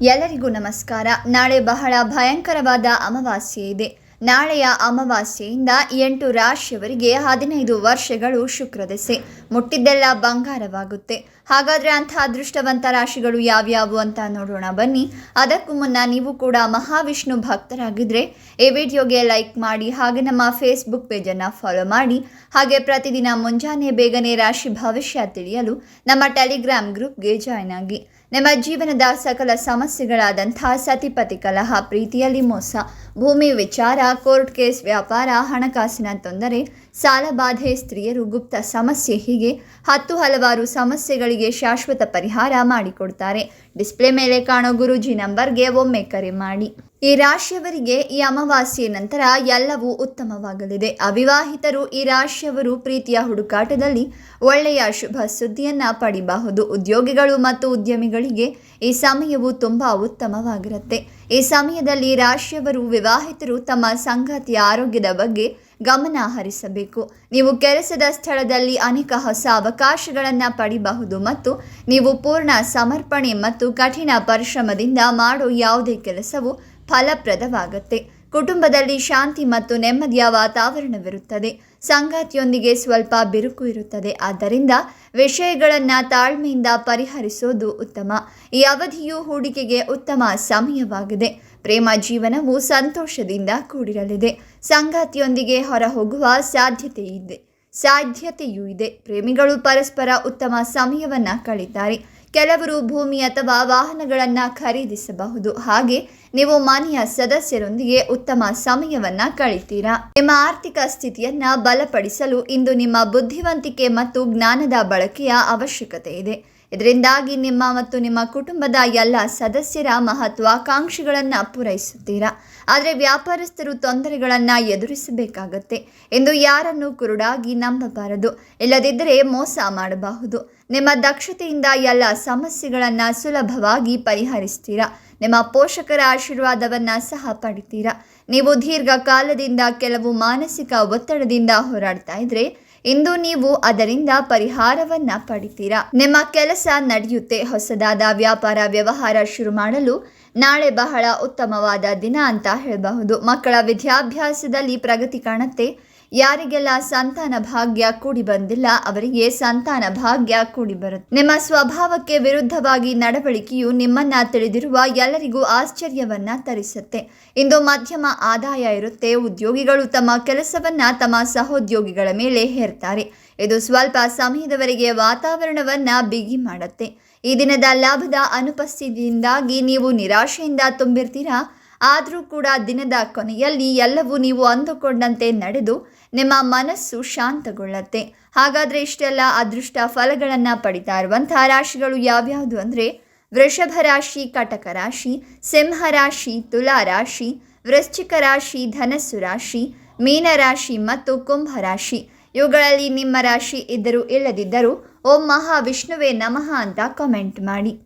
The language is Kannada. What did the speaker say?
ಎಲ್ಲರಿಗೂ ನಮಸ್ಕಾರ. ನಾಳೆ ಬಹಳ ಭಯಂಕರವಾದ ಅಮಾವಾಸ್ಯೆ ಇದೆ. ನಾಳೆಯ ಅಮಾವಾಸ್ಯೆಯಿಂದ ಎಂಟು ರಾಶಿಯವರಿಗೆ ಹದಿನೈದು ವರ್ಷಗಳು ಶುಕ್ರದೆಸೆ ಮುಟ್ಟಿದ್ದೆಲ್ಲ ಬಂಗಾರವಾಗುತ್ತೆ. ಹಾಗಾದರೆ ಅಂಥ ಅದೃಷ್ಟವಂತ ರಾಶಿಗಳು ಯಾವ್ಯಾವು ಅಂತ ನೋಡೋಣ ಬನ್ನಿ. ಅದಕ್ಕೂ ಮುನ್ನ ನೀವು ಕೂಡ ಮಹಾವಿಷ್ಣು ಭಕ್ತರಾಗಿದ್ದರೆ ಈ ವಿಡಿಯೋಗೆ ಲೈಕ್ ಮಾಡಿ, ಹಾಗೆ ನಮ್ಮ ಫೇಸ್ಬುಕ್ ಪೇಜನ್ನು ಫಾಲೋ ಮಾಡಿ. ಹಾಗೆ ಪ್ರತಿದಿನ ಮುಂಜಾನೆ ಬೇಗನೆ ರಾಶಿ ಭವಿಷ್ಯ ತಿಳಿಯಲು ನಮ್ಮ ಟೆಲಿಗ್ರಾಮ್ ಗ್ರೂಪ್ಗೆ ಜಾಯ್ನ್ ಆಗಿ. ನಿಮ್ಮ ಜೀವನದ ಸಕಲ ಸಮಸ್ಯೆಗಳಾದಂಥ ಸತಿಪತಿ ಕಲಹ, ಪ್ರೀತಿಯಲ್ಲಿ ಮೋಸ, ಭೂಮಿ ವಿಚಾರ, ಕೋರ್ಟ್ ಕೇಸ್, ವ್ಯಾಪಾರ, ಹಣಕಾಸಿನ ತೊಂದರೆ ಸಾಲಬಾಧೆ ಸ್ತ್ರೀಯರು ಗುಪ್ತ ಸಮಸ್ಯೆ ಹೀಗೆ ಹತ್ತು ಹಲವಾರು ಸಮಸ್ಯೆಗಳಿಗೆ ಶಾಶ್ವತ ಪರಿಹಾರ ಮಾಡಿಕೊಡ್ತಾರೆ. ಡಿಸ್ಪ್ಲೇ ಮೇಲೆ ಕಾಣೋ ಗುರೂಜಿ ನಂಬರ್ಗೆ ಒಮ್ಮೆ ಕರೆ ಮಾಡಿ. ಈ ರಾಶಿಯವರಿಗೆ ಈ ಅಮಾವಾಸ್ಯೆ ನಂತರ ಎಲ್ಲವೂ ಉತ್ತಮವಾಗಲಿದೆ. ಅವಿವಾಹಿತರು ಈ ರಾಶಿಯವರು ಪ್ರೀತಿಯ ಹುಡುಕಾಟದಲ್ಲಿ ಒಳ್ಳೆಯ ಶುಭ ಸುದ್ದಿಯನ್ನ ಪಡಿಬಹುದು. ಉದ್ಯೋಗಿಗಳು ಮತ್ತು ಉದ್ಯಮಿಗಳಿಗೆ ಈ ಸಮಯವು ತುಂಬಾ ಉತ್ತಮವಾಗಿರುತ್ತೆ. ಈ ಸಮಯದಲ್ಲಿ ರಾಶಿಯವರು ವಿವಾಹಿತರು ತಮ್ಮ ಸಂಗಾತಿಯ ಆರೋಗ್ಯದ ಬಗ್ಗೆ ಗಮನ ಹರಿಸಬೇಕು. ನೀವು ಕೆಲಸದ ಸ್ಥಳದಲ್ಲಿ ಅನೇಕ ಹೊಸ ಅವಕಾಶಗಳನ್ನು ಪಡಿಬಹುದು ಮತ್ತು ನೀವು ಪೂರ್ಣ ಸಮರ್ಪಣೆ ಮತ್ತು ಕಠಿಣ ಪರಿಶ್ರಮದಿಂದ ಮಾಡೋ ಯಾವುದೇ ಕೆಲಸವು ಫಲಪ್ರದವಾಗುತ್ತೆ. ಕುಟುಂಬದಲ್ಲಿ ಶಾಂತಿ ಮತ್ತು ನೆಮ್ಮದಿಯ ವಾತಾವರಣವಿರುತ್ತದೆ ಸಂಗಾತಿಯೊಂದಿಗೆ ಸ್ವಲ್ಪ ಬಿರುಕು ಇರುತ್ತದೆ. ಆದ್ದರಿಂದ ವಿಷಯಗಳನ್ನು ತಾಳ್ಮೆಯಿಂದ ಪರಿಹರಿಸೋದು ಉತ್ತಮ. ಈ ಅವಧಿಯು ಹೂಡಿಕೆಗೆ ಉತ್ತಮ ಸಮಯವಾಗಿದೆ. ಪ್ರೇಮ ಜೀವನವು ಸಂತೋಷದಿಂದ ಕೂಡಿರಲಿದೆ. ಸಂಗಾತಿಯೊಂದಿಗೆ ಹೊರಹೋಗುವ ಸಾಧ್ಯತೆ ಇದೆ. ಸಾಧ್ಯತೆಯೂ ಇದೆ. ಪ್ರೇಮಿಗಳು ಪರಸ್ಪರ ಉತ್ತಮ ಸಮಯವನ್ನು ಕಳೀತಾರೆ ಕೆಲವರು ಭೂಮಿ ಅಥವಾ ವಾಹನಗಳನ್ನು ಖರೀದಿಸಬಹುದು. ಹಾಗೆ ನೀವು ಮನೆಯ ಸದಸ್ಯರೊಂದಿಗೆ ಉತ್ತಮ ಸಮಯವನ್ನ ಕಳಿತೀರಾ? ನಿಮ್ಮ ಆರ್ಥಿಕ ಸ್ಥಿತಿಯನ್ನ ಬಲಪಡಿಸಲು ಇಂದು ನಿಮ್ಮ ಬುದ್ಧಿವಂತಿಕೆ ಮತ್ತು ಜ್ಞಾನದ ಬಳಕೆಯ ಅವಶ್ಯಕತೆ ಇದೆ. ಇದರಿಂದಾಗಿ ನಿಮ್ಮ ಮತ್ತು ನಿಮ್ಮ ಕುಟುಂಬದ ಎಲ್ಲ ಸದಸ್ಯರ ಮಹತ್ವಾಕಾಂಕ್ಷೆಗಳನ್ನು ಪೂರೈಸುತ್ತೀರಾ? ಆದರೆ ವ್ಯಾಪಾರಸ್ಥರು ತೊಂದರೆಗಳನ್ನು ಎದುರಿಸಬೇಕಾಗತ್ತೆ. ಎಂದು ಯಾರನ್ನು ಕುರುಡಾಗಿ ನಂಬಬಾರದು. ಇಲ್ಲದಿದ್ದರೆ ಮೋಸ ಮಾಡಬಹುದು. ನಿಮ್ಮ ದಕ್ಷತೆಯಿಂದ ಎಲ್ಲ ಸಮಸ್ಯೆಗಳನ್ನು ಸುಲಭವಾಗಿ ಪರಿಹರಿಸ್ತೀರಾ? ನಿಮ್ಮ ಪೋಷಕರ ಆಶೀರ್ವಾದವನ್ನು ಸಹ ಪಡಿತೀರಾ? ನೀವು ದೀರ್ಘಕಾಲದಿಂದ ಕೆಲವು ಮಾನಸಿಕ ಒತ್ತಡದಿಂದ ಹೋರಾಡ್ತಾ ಇದ್ರೆ, ಇಂದು ನೀವು ಅದರಿಂದ ಪರಿಹಾರವನ್ನ ಪಡಿತೀರಾ? ನಿಮ್ಮ ಕೆಲಸ ನಡೆಯುತ್ತೆ, ಹೊಸದಾದ ವ್ಯಾಪಾರ ವ್ಯವಹಾರ ಶುರು ಮಾಡಲು ನಾಳೆ ಬಹಳ ಉತ್ತಮವಾದ ದಿನ ಅಂತ ಹೇಳಬಹುದು. ಮಕ್ಕಳ ವಿದ್ಯಾಭ್ಯಾಸದಲ್ಲಿ ಪ್ರಗತಿ ಕಾಣುತ್ತೆ ಯಾರಿಗೆಲ್ಲ ಸಂತಾನ ಭಾಗ್ಯ ಕೂಡಿ ಬಂದಿಲ್ಲ ಅವರಿಗೆ ಸಂತಾನ ಭಾಗ್ಯ ಕೂಡಿ ಬರುತ್ತೆ. ನಿಮ್ಮ ಸ್ವಭಾವಕ್ಕೆ ವಿರುದ್ಧವಾಗಿ ನಡವಳಿಕೆಯು ನಿಮ್ಮನ್ನ ತಿಳಿದಿರುವ ಎಲ್ಲರಿಗೂ ಆಶ್ಚರ್ಯವನ್ನ ತರಿಸುತ್ತೆ. ಇಂದು ಮಧ್ಯಮ ಆದಾಯ ಇರುತ್ತೆ, ಉದ್ಯೋಗಿಗಳು ತಮ್ಮ ಕೆಲಸವನ್ನ ತಮ್ಮ ಸಹೋದ್ಯೋಗಿಗಳ ಮೇಲೆ ಹೇರ್ತಾರೆ. ಇದು ಸ್ವಲ್ಪ ಸಮಯದವರೆಗೆ ವಾತಾವರಣವನ್ನ ಬಿಗಿ ಮಾಡುತ್ತೆ. ಈ ದಿನದ ಲಾಭದ ಅನುಪಸ್ಥಿತಿಯಿಂದಾಗಿ ನೀವು ನಿರಾಶೆಯಿಂದ ತುಂಬಿರ್ತೀರಾ? ಆದರೂ ಕೂಡ ದಿನದ ಕೊನೆಯಲ್ಲಿ ಎಲ್ಲವೂ ನೀವು ಅಂದುಕೊಂಡಂತೆ ನಡೆದು ನಿಮ್ಮ ಮನಸ್ಸು ಶಾಂತಗೊಳ್ಳುತ್ತೆ. ಹಾಗಾದರೆ ಇಷ್ಟೆಲ್ಲ ಅದೃಷ್ಟ ಫಲಗಳನ್ನು ಪಡಿತಾ ಇರುವಂತಹ ರಾಶಿಗಳು ಯಾವ್ಯಾವುದು ಅಂದರೆ ವೃಷಭ ರಾಶಿ, ಕಟಕ ರಾಶಿ, ಸಿಂಹ ರಾಶಿ, ತುಲಾ ರಾಶಿ, ವೃಶ್ಚಿಕ ರಾಶಿ, ಧನಸ್ಸು ರಾಶಿ ಮೀನರಾಶಿ ಮತ್ತು ಕುಂಭ ರಾಶಿ. ಇವುಗಳಲ್ಲಿ ನಿಮ್ಮ ರಾಶಿ ಇದ್ದರೂ ಇಲ್ಲದಿದ್ದರೂ ಓಂ ಮಹಾವಿಷ್ಣುವೇ ನಮಃ ಅಂತ ಕಮೆಂಟ್ ಮಾಡಿ.